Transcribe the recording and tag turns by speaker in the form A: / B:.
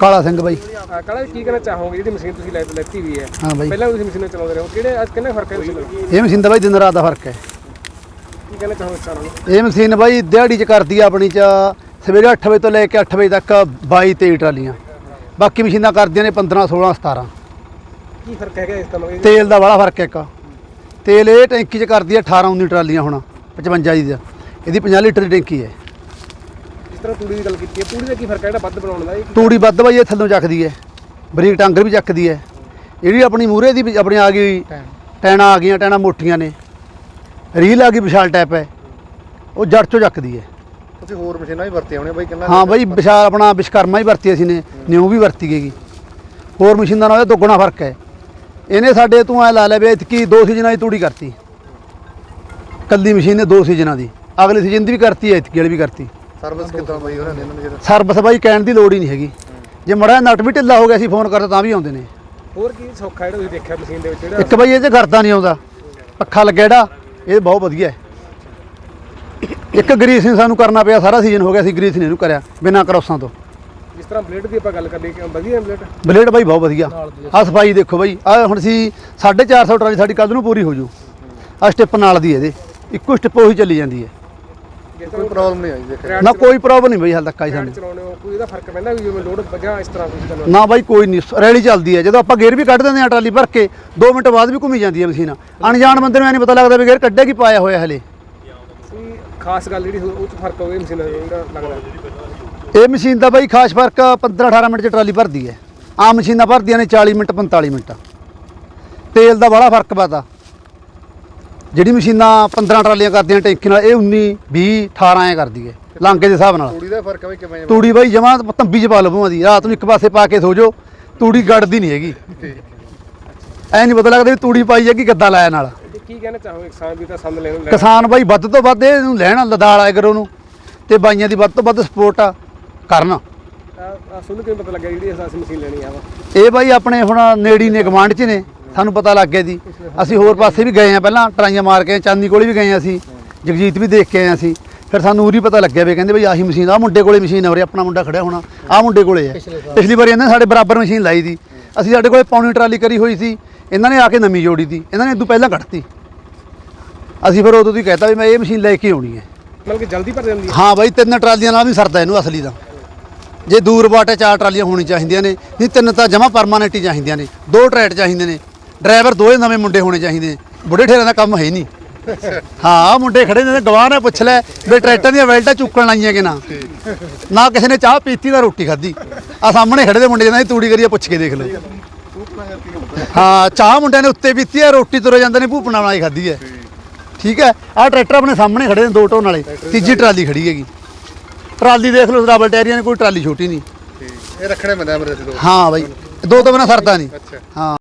A: ਕਾਲਾ ਸਿੰਘ ਬਾਈ।
B: ਕਾਲਾ ਕੀ ਕਹਿਣਾ ਚਾਹੋਗੇ? ਜਿਹੜੀ ਮਸ਼ੀਨ ਤੁਸੀਂ ਲੈ ਲੈਤੀ ਵੀ ਹੈ।
A: ਹਾਂ ਬਾਈ।
B: ਪਹਿਲਾਂ ਤੁਸੀਂ ਮਸ਼ੀਨਾਂ ਚਲਾਉਂਦੇ ਰਹੇ। ਹੋ ਕਿਹੜੇ ਅੱਜ ਕਿੰਨਾ ਫ਼ਰਕ ਹੈ ਮਸ਼ੀਨ ਕੀ
A: ਇਹ ਮਸ਼ੀਨ ਦਾ ਬਾਈ ਦਿਨ ਰਾਤ ਦਾ ਫ਼ਰਕ ਹੈ।
B: ਕਹਿਣਾ ਚਾਹੋਗੇ ਸਾਰਿਆਂ ਨੂੰ?
A: ਇਹ ਮਸ਼ੀਨ ਬਾਈ ਦਿਹਾੜੀ ਚ ਕਰਦੀ ਆ ਆਪਣੀ ਚ। ਸਵੇਰੇ 8 ਵਜੇ ਤੋਂ ਲੈ ਕੇ 8 ਵਜੇ ਤੱਕ 22 23 ਟਰਾਲੀਆਂ। ਬਾਕੀ ਮਸ਼ੀਨਾਂ ਕਰਦੀਆਂ ਨੇ 15 16 17
B: ਕੀ ਫ਼ਰਕ ਹੈਗਾ ਇਸ ਕੰਮ ਵਿੱਚ
A: ਤੇਲ ਦਾ ਬੜਾ ਫ਼ਰਕ ਹੈ ਇੱਕ। ਤੇਲ ਇਹ ਟੈਂਕੀ ਚ ਕਰਦੀ ਆ 18 19 ਟਰਾਲੀਆਂ ਹੁਣ 55 ਦੀ ਦਾ ਇਹਦੀ 50 ਲੀਟਰ ਦੀ ਟੈਂਕੀ ਹੈ।
B: ਜਿਸ ਤਰ੍ਹਾਂ ਤੂੜੀ ਦੀ ਗੱਲ ਕੀਤੀ ਹੈ ਤੂੜੀ ਦਾ ਕੀ ਫ਼ਰਕ ਹੈ? ਜਿਹੜਾ ਵੱਧ ਬਣਾਉਣ ਦਾ ਇਹ ਕੀ-
A: ਤੂੜੀ ਵੱਧ ਬਾਈ ਇਹ ਥੱਲੋਂ ਚੱਕਦੀ ਹੈ ਬਰੀਕ ਟਾਂਗਰ ਵੀ ਚੱਕਦੀ ਹੈ। ਜਿਹੜੀ ਆਪਣੀ ਮੂਰੇ ਦੀ ਵੀ ਆਪਣੀ ਆ ਗਈ ਟੈਣਾ। ਆ ਗਈਆਂ ਟੈਣਾ ਮੋਟੀਆਂ ਨੇ। ਰੀਲ ਆ ਗਈ ਵਿਸ਼ਾਲ ਟੈਪ ਹੈ। ਉਹ ਜੜ ਚੋਂ ਚੱਕਦੀ ਹੈ।
C: ਤੁਸੀਂ ਹੋਰ ਮਸ਼ੀਨਾਂ ਵੀ ਵਰਤੀਆਂ ਹੋਣੀਆਂ ਬਾਈ ਕਿੰਨਾ
A: ਹਾਂ ਬਾਈ ਵਿਸ਼ਾਲ ਆਪਣਾ ਵਿਸ਼ਕਰਮਾ ਹੀ ਵਰਤੀ ਅਸੀਂ ਨੇ ਨਿਊ ਵੀ ਵਰਤੀ ਗਈ। ਹੋਰ ਮਸ਼ੀਨਾਂ ਨਾਲ ਇਹਦਾ ਦੁੱਗਣਾ ਫ਼ਰਕ ਹੈ। ਇਹਨੇ ਸਾਡੇ ਤੂੰ ਐ ਲਾ ਲੈ ਵੀ ਇਤਕੀ ਦੋ ਸੀਜ਼ਨਾਂ ਦੀ ਤੂੜੀ ਕਰਤੀ। ਕੱਲੀ ਮਸ਼ੀਨ ਨੇ ਦੋ ਸੀਜ਼ਨਾਂ ਦੀ। ਅਗਲੇ ਸੀਜ਼ਨ ਦੀ ਵੀ ਕਰਤੀ ਹੈ ਇਤਕੀ ਵਾਲੀ ਵੀ ਕਰਤੀ।
C: ਸਰਵਿਸ ਕਿੱਦਾਂ ਬਾਈ ਉਹਨਾਂ ਨੇ ਇਹਨਾਂ ਨੂੰ ਜਿਹੜਾ
A: ਸਰਵਿਸ ਬਾਈ ਕਹਿਣ ਦੀ ਲੋੜ ਹੀ ਨਹੀਂ ਹੈਗੀ। ਜੇ ਮੜਾ ਨਟ ਵੀ ਢਿੱਲਾ ਹੋ ਗਿਆ ਸੀ ਫੋਨ ਕਰਦਾ ਤਾਂ ਵੀ ਆਉਂਦੇ ਨੇ।
B: ਹੋਰ ਕੀ ਸੌਖਾ ਜਿਹੜਾ ਤੁਸੀਂ ਦੇਖਿਆ ਮਸ਼ੀਨ ਦੇ ਵਿੱਚ ਜਿਹੜਾ
A: ਇੱਕ ਬਾਈ ਇਹ 'ਚ ਕਰਦਾ ਨਹੀਂ ਆਉਂਦਾ। ਪੱਖਾ ਲੱਗਿਆ ਜਿਹੜਾ ਇਹ ਬਹੁਤ ਵਧੀਆ ਹੈ। ਇੱਕ ਗਰੀਸਿੰਗ ਸਾਨੂੰ ਕਰਨਾ ਪਿਆ ਸਾਰਾ ਸੀਜ਼ਨ ਹੋ ਗਿਆ ਸੀ ਗਰੀਸ ਨੇ ਇਹਨੂੰ ਕਰਿਆ ਬਿਨਾਂ ਕਰੋਸਾਂ ਤੋਂ।
B: ਜਿਸ ਤਰ੍ਹਾਂ ਬਲੇਡ ਦੀ ਆਪਾਂ ਗੱਲ ਕਰ ਲਈ ਕਿ ਵਧੀਆ ਬਲੇਡ?
A: ਬਲੇਡ ਬਾਈ ਬਹੁਤ ਵਧੀਆ। ਆ ਸਫ਼ਾਈ ਦੇਖੋ ਬਾਈ ਆ ਹੁਣ ਸੀ 450 ਟਰਾਲੀ ਸਾਡੀ ਕੱਲ ਨੂੰ ਪੂਰੀ ਹੋ ਜੂ। ਆ ਸਟਿਪ ਨਾਲ ਦੀ ਇਹਦੇ। ਇੱਕੋ ਸਟਿਪ ਉਹੀ ਚੱਲੀ ਜਾਂਦੀ ਹੈ।
B: ਜਿਸ
C: ਕੋਈ ਪ੍ਰੋਬਲਮ ਨਹੀਂ ਆਈ ਦੇਖਿਆ
A: ਨਾ ਕੋਈ ਪ੍ਰੋਬਲਮ ਨਹੀਂ ਬਾਈ ਹਾਲ ਤੱਕ ਆਈ ਸਾਨੂੰ।
B: ਚਲਾਉਣੇ ਹੋ ਕੋਈ ਇਹਦਾ ਫ਼ਰਕ ਪੈਂਦਾ ਵੀ ਜਿਵੇਂ ਲੋਡ ਵਜਾ ਇਸ ਤਰ੍ਹਾਂ ਤੁਸੀਂ ਚਲਾਉਂਦੇ
A: ਨਾ ਬਾਈ ਕੋਈ ਨਹੀਂ ਰੈਲੀ ਚੱਲਦੀ ਹੈ। ਜਦੋਂ ਆਪਾਂ ਗੇਅਰ ਵੀ ਕੱਢ ਦਿੰਦੇ ਆ ਟਰਾਲੀ ਭਰ ਕੇ 2 ਮਿੰਟ ਬਾਅਦ ਵੀ ਘੁੰਮੀ ਜਾਂਦੀ ਹੈ ਮਸ਼ੀਨ। ਅਣਜਾਣ ਬੰਦੇ ਨੂੰ ਐ ਨਹੀਂ ਪਤਾ ਲੱਗਦਾ ਵੀ ਗੇਅਰ ਕੱਢਿਆ ਕੀ ਪਾਇਆ ਹੋਇਆ ਹਲੇ।
B: ਕੋਈ ਖਾਸ ਗੱਲ ਜਿਹੜੀ ਹੋ- ਉਹ ਚ ਫ਼ਰਕ ਹੋਵੇ ਮਸ਼ੀਨਾਂ ਦਾ ਜਿਹੜਾ ਲੱਗਦਾ।
A: ਇਹ ਮਸ਼ੀਨ ਦਾ ਬਾਈ ਖਾਸ ਫ਼ਰਕ 15 18 ਮਿੰਟ ਚ ਟਰਾਲੀ ਭਰਦੀ ਹੈ। ਆਮ ਮਸ਼ੀਨਾਂ ਭਰਦੀਆਂ ਨੇ 40 ਮਿੰਟ 45 ਮਿੰਟ। ਤੇਲ ਦਾ ਬੜਾ ਫ਼ਰਕ ਪਤਾ ਜਿਹੜੀ ਮਸ਼ੀਨਾਂ 15 ਟਰਾਲੀਆਂ ਕਰਦੀਆਂ ਟੈਂਕੀ ਨਾਲ ਇਹ 19 20 18 ਐ ਕਰਦੀ ਹੈ ਲਾਂਗੇ ਦੇ ਹਿਸਾਬ ਨਾਲ।
C: ਤੂੜੀ ਦਾ ਫ਼ਰਕ ਬਾਈ ਕਿਵੇਂ
A: ਤੂੜੀ ਬਾਈ ਜਮਾ ਤੰਬੀ ਚ ਪਾ ਲਵੂਆਂ ਦੀ ਰਾਤ ਨੂੰ ਇੱਕ ਪਾਸੇ ਪਾ ਕੇ ਸੋ ਜਾਓ ਤੂੜੀ ਗੜਦੀ ਨਹੀਂ ਹੈਗੀ। ਐ ਨਹੀਂ ਪਤਾ ਲੱਗਦਾ ਵੀ ਤੂੜੀ ਪਾਈ ਹੈ ਕਿ ਗੱਦਾ ਲਾਇਆ ਨਾਲ।
B: ਤੇ ਕੀ ਕਹਿਣਾ ਚਾਹੋਗੇ ਕਿਸਾਨ ਵੀ ਤਾਂ ਸੰਦ ਲੈਣ ਨੂੰ ਲੈ
A: ਕਿਸਾਨ ਬਾਈ ਵੱਧ ਤੋਂ ਵੱਧ ਇਹਨੂੰ ਲੈਣ ਲਦਾਲ ਆਇਆ ਕਰੋ ਉਹਨੂੰ। ਤੇ ਬਾਈਆਂ ਦੀ ਵੱਧ ਤੋਂ ਵੱਧ ਸਪੋਰਟ ਕਰਨ।
B: ਆ ਸੁਣ ਕੇ ਪਤਾ ਲੱਗਿਆ ਜਿਹੜੀ ਅਸੀਂ ਮਸ਼ੀਨ ਲੈਣੀ ਆ ਵਾ?
A: ਇਹ ਬਾਈ ਆਪਣੇ ਹੁਣ ਨੇੜੀ ਨੇ ਗਵਾਂਢ ਚ ਨੇ। ਸਾਨੂੰ ਪਤਾ ਲੱਗ ਗਿਆ ਜੀ। ਅਸੀਂ ਹੋਰ ਪਾਸੇ ਵੀ ਗਏ ਆ ਪਹਿਲਾਂ ਟਰਾਈਆਂ ਮਾਰ ਕੇ ਚਾਂਦੀ ਕੋਲੇ ਵੀ ਗਏ ਆ ਅਸੀਂ। ਜਗਜੀਤ ਵੀ ਦੇਖ ਕੇ ਆਏ ਆ ਅਸੀਂ। ਫਿਰ ਸਾਨੂੰ ਉਰੀ ਪਤਾ ਲੱਗਿਆ ਵੀ ਕਹਿੰਦੇ ਬਈ ਆਹੀ ਮਸ਼ੀਨ ਆ ਮੁੰਡੇ ਕੋਲੇ ਮਸ਼ੀਨ ਆ ਉਰੇ ਆਪਣਾ ਮੁੰਡਾ ਖੜਿਆ ਹੋਣਾ ਆ ਮੁੰਡੇ ਕੋਲੇ ਹੈ ਪਿਛਲੀ ਵਾਰੀ। ਇਹਨਾਂ ਨੇ ਸਾਡੇ ਬਰਾਬਰ ਮਸ਼ੀਨ ਲਾਈ ਦੀ ਅਸੀਂ ਸਾਡੇ ਕੋਲੇ ਪੌਣੀ ਟਰਾਲੀ ਕਰੀ ਹੋਈ ਸੀ। ਇਹਨਾਂ ਨੇ ਆ ਕੇ ਨਵੀਂ ਜੋੜੀ ਦੀ। ਇਹਨਾਂ ਨੇ ਇਦੋਂ ਪਹਿਲਾਂ ਕੱਢਤੀ। ਅਸੀਂ ਫਿਰ ਉਦੋਂ ਦੀ ਕਹਿਤਾ ਵੀ ਮੈਂ ਇਹ ਮਸ਼ੀਨ ਲੈ ਕੇ ਆਉਣੀ ਹੈ।
B: ਮਤਲਬ ਕਿ ਜਲਦੀ ਭਰ ਜਾਂਦੀ ਹੈ।
A: ਹਾਂ ਬਾਈ ਤਿੰਨ ਟਰਾਲੀਆਂ ਨਾਲ ਵੀ ਸਰਦਾ ਇਹਨੂੰ ਅਸਲੀ ਦਾ। ਜੇ ਦੂਰ ਬਾਟੇ ਚਾਰ ਟਰਾਲੀਆਂ ਹੋਣੀ ਚਾਹੀਦੀਆਂ ਨੇ। ਨਹੀਂ ਤਿੰਨ ਤਾਂ ਜਮਾ ਪਰਮਾਨੈਂਟ ਹੀ ਚਾਹੀਦੀਆਂ ਨੇ। ਦੋ ਟਰੈਟ ਚਾਹੀਦੇ ਨੇ। ਡਰਾਈਵਰ ਦੋਏ ਨਵੇਂ ਮੁੰਡੇ ਹੋਣੇ ਚਾਹੀਦੇ। ਨੇ ਬੁੱਢੇ ਠੇਰਾਂ ਦਾ ਕੰਮ ਹੈ ਨਹੀਂ। ਹਾਂ ਮੁੰਡੇ ਖੜੇ ਨੇ ਗਵਾਹ ਨੇ ਪੁੱਛ ਲੈ ਵੀ ਟਰੈਕਟਰ ਦੀਆਂ ਵੈਲਟਾਂ ਚੁੱਕਣ ਲਾਈਆਂ ਕਿ ਨਾ। ਨਾ ਕਿਸੇ ਨੇ ਚਾਹ ਪੀਤੀ ਦਾ ਰੋਟੀ ਖਾਧੀ। ਆ ਸਾਹਮਣੇ ਖੜੇ ਦੇ ਮੁੰਡੇ ਜਿਹਨਾਂ ਦੀ ਤੂੜੀ ਕਰੀਏ ਪੁੱਛ ਕੇ ਦੇਖ ਲਓ। ਹਾਂ ਚਾਹ ਮੁੰਡਿਆਂ ਨੇ ਉੱਤੇ ਪੀਤੀ ਹੈ ਰੋਟੀ ਤੁਰੇ ਜਾਂਦੇ ਨੇ ਭੂਪਣਾ ਬਣਾਈ ਖਾਧੀ ਹੈ ਠੀਕ ਹੈ ਆਹ ਟਰੈਕਟਰ ਆਪਣੇ ਸਾਹਮਣੇ ਖੜੇ ਨੇ ਦੋ ਢੋਣ ਵਾਲੇ। ਤੀਜੀ ਟਰਾਲੀ ਖੜੀ ਹੈਗੀ। ਟਰਾਲੀ ਦੇਖ ਲਓ ਡਬਲ ਟਾਇਰੀਆਂ ਨੇ ਕੋਈ ਟਰਾਲੀ ਛੋਟੀ ਨਹੀਂ।
C: ਇਹ ਰੱਖਣੇ ਪੈਂਦੇ ਆ ਮੇਰੇ ਤੋਂ
A: ਹਾਂ ਬਾਈ ਦੋ ਤੋਂ ਬਿਨਾ ਸਰਦਾ ਨਹੀਂ। ਹਾਂ।